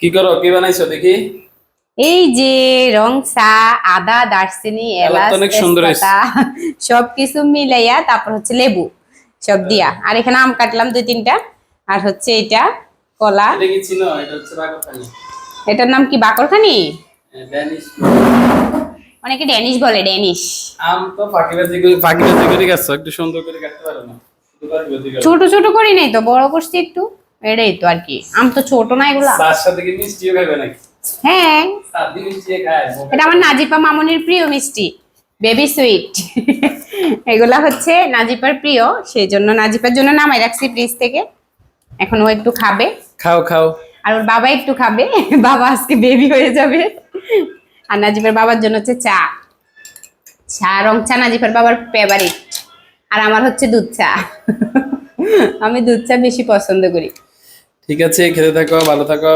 কি করো কি বানাইছো দেখি? এই যে রং চা আদা দারচিনি এলাচ অনেক সুন্দর হয়েছে। সব কিছু মিলাইয়া তারপর হচ্ছে লেবু সব দিয়া। আর এখানে আম কাটলাম দুই তিনটা। আর হচ্ছে এটা কলা। এটা কি চিনো এটা হচ্ছে বাকরখানি। এটার নাম কি বাকরখানি? ড্যানিশ। অনেকে ড্যানিশ বলে ড্যানিশ। আম তো ফাঁকিবাজি করে ফাঁকিবাজি করে গেছো একটু সুন্দর করে কাটতে পারো না। ছোট ছোট করি নাই তো বড় করছি একটু। এটাই তো আর কি। আম তো ছোট না এগুলা। হ্যাঁ। এটা আমার নাজিপা মামনির প্রিয় মিষ্টি বেবি সুইট। এগুলা হচ্ছে নাজিপার প্রিয় সেই জন্য নাজিপার জন্য নামাই রাখছি ফ্রিজ থেকে। এখন ও একটু খাবে। খাও খাও। আর ওর বাবা একটু খাবে। বাবা আজকে বেবি হয়ে যাবে। আর নাজিপের বাবার জন্য হচ্ছে চা। চা রং চা নাজিপের বাবার ফেভারিট আর আমার হচ্ছে দুধ চা। আমি দুধ চা বেশি পছন্দ করি। ঠিক আছে খেতে থাকো ভালো থাকো।